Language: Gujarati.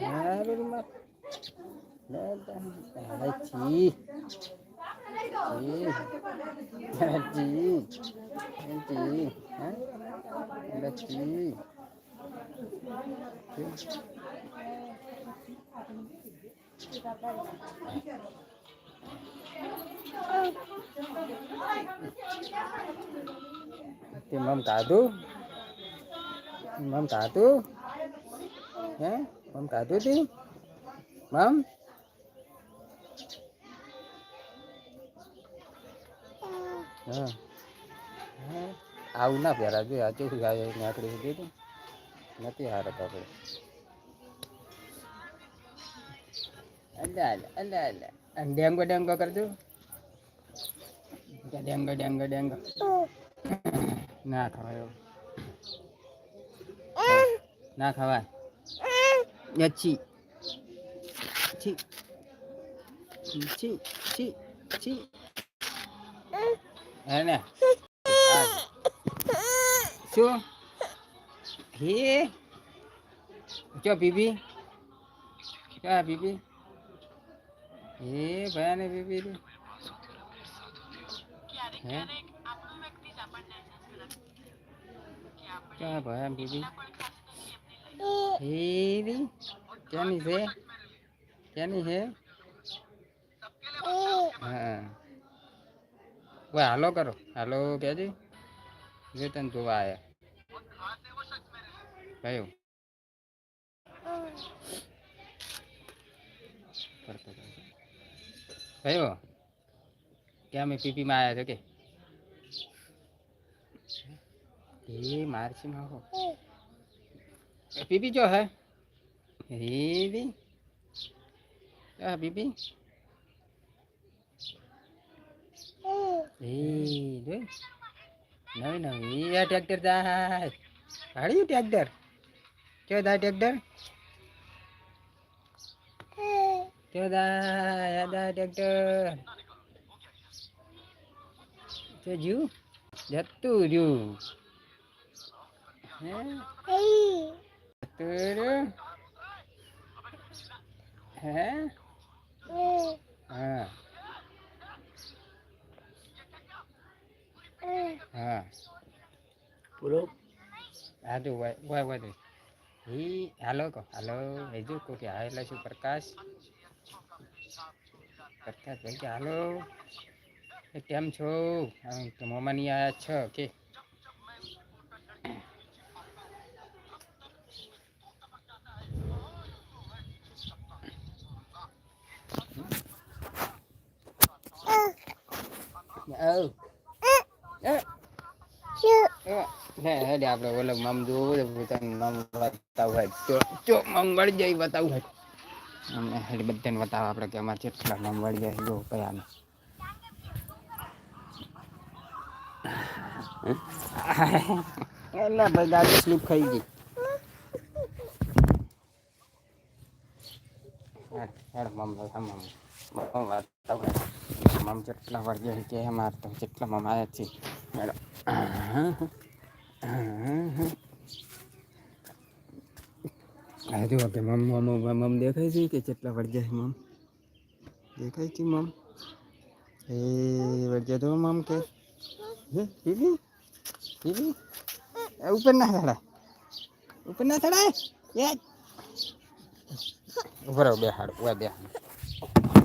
Narurmat. Ladan. Haji. Haji. Haji. Haji. Imam Tatu Imam Tatu ya મમ કાધું હે મમ હા આવું ના પહેરા જો આ ચોખ્ખું ગાય નાકડી દીધું નથી હારત આપણે અલ્લા અલ્લા અલ્લા અને ડેંગો ડેંગો કરજો ડેંગો ડેંગો ડેંગો ના ખવાય. ના ખવાય nhà chị. Chị. Ừ, chị chị chị. Đấy nè. Xuống. Hí. Cho bibi cho bibi hí phải này bibi đi. Cho phải em bibi હે રી ક્યાંની છે ક્યાંની છે હા ઓય હાલો કરો હાલો કહેજે વેતન જોવા આયા કયો કરતો કરતો. કયો કે અમે પીપીમાં આવ્યા છે કે એ મારસી માં હો પીપી જો હે ક્યાં બીબી એ જોઈ નવી નવી આ ટ્રેક્ટર જાય કાઢ્યું ટ્રેક્ટર કેવો જાય ટ્રેક્ટર કેવો જાય જાય ટ્રેક્ટર તો જ્યું જતું રહ્યું હે હે હા હા બોલો. હા જો વાય વાય દે હી હાલો કો હાલો. હેજો કો કે હાયલા શું પ્રકાશ? પ્રકાશ ભાઈ કે હાલો. કેમ છો? તો મોમાની આયા છો કે? ઓ એ હે હે દે આપણે ઓલો મમ જોવું છે પોતાનું મમ બતાવું હોય. ચો મમ વળી જાય બતાવું હોય. હેડ બધાને બતાવે આપણે કે અમારે કેટલા મમ વળી જાય જો કયા એટલે ભાઈ ગાડી સ્લીપ ખાઈ ગઈ. હેડ મમ. મમ બતાવું. મમ કેટલા વળી જાય કે અમારે તો કેટલા મમ આવ્યા છે હેડો આ જો કે મમ મમ મમ દેખાય છે કે કેટલા વળગ્યા છે મમ દેખાય છે મમ એ વળગ્યા તો મમ કે હે બીબી બીબી એ ઉપર ના ચડાય ઉપર ના ચડાય એ ઉપર આવ બે હાડ ઓય બે હાડ